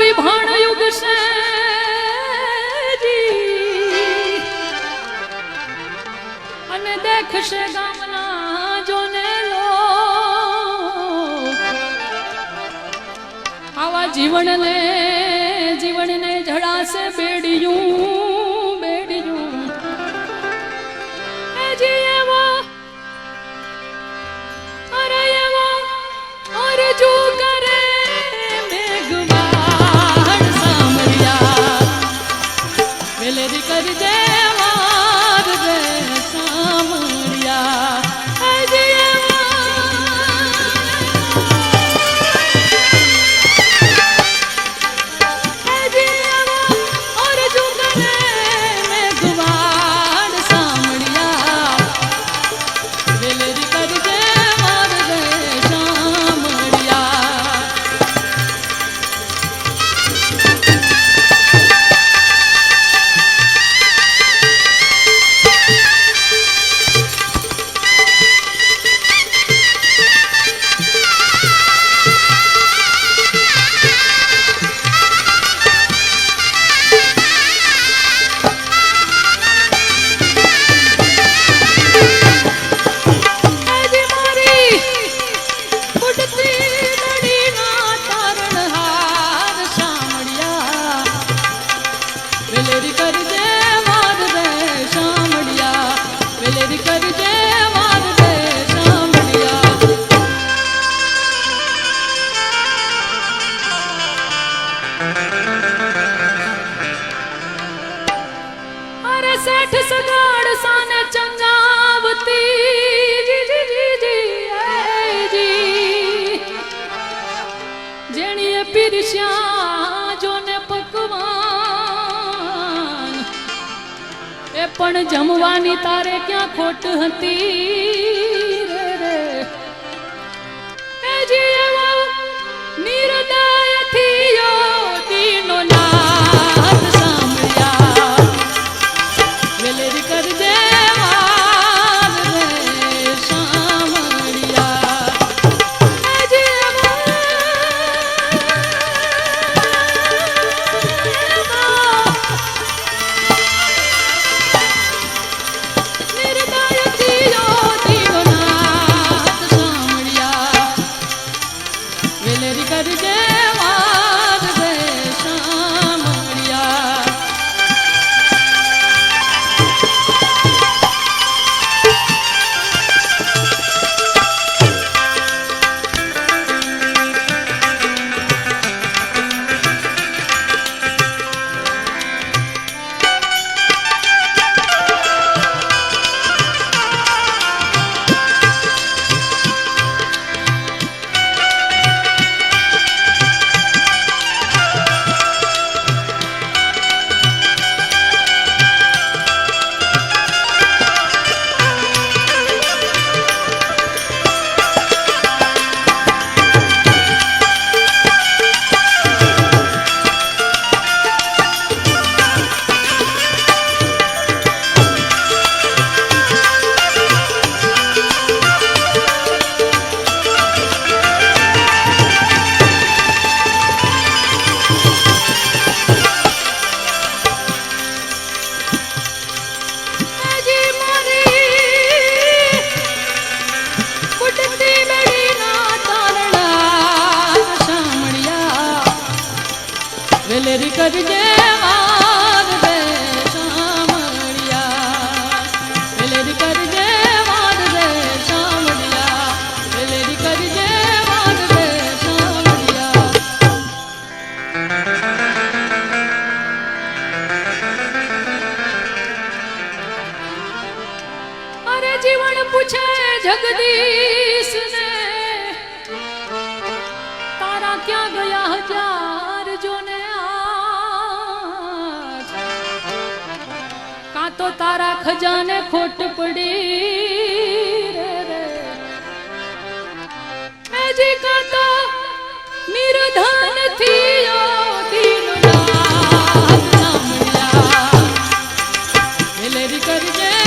વિભાણ યુગ છે અને દેખશે ગામના જોને લો. આવા જીવનને today. અરે શેઠ સગાડ સાને ચંગાવતી જેણીએ પીરસ્યા જોને પકવાન એ પણ જમવાની તારે ક્યાં ખોટ હતી नीरदा જીવન પૂછે જગદીશ ને તારા ક્યાં ગયા હજાર જો ને કાં તો તારા ખજાને ખોટ પડી જી કાં તો નિર્ધનથી કરી દે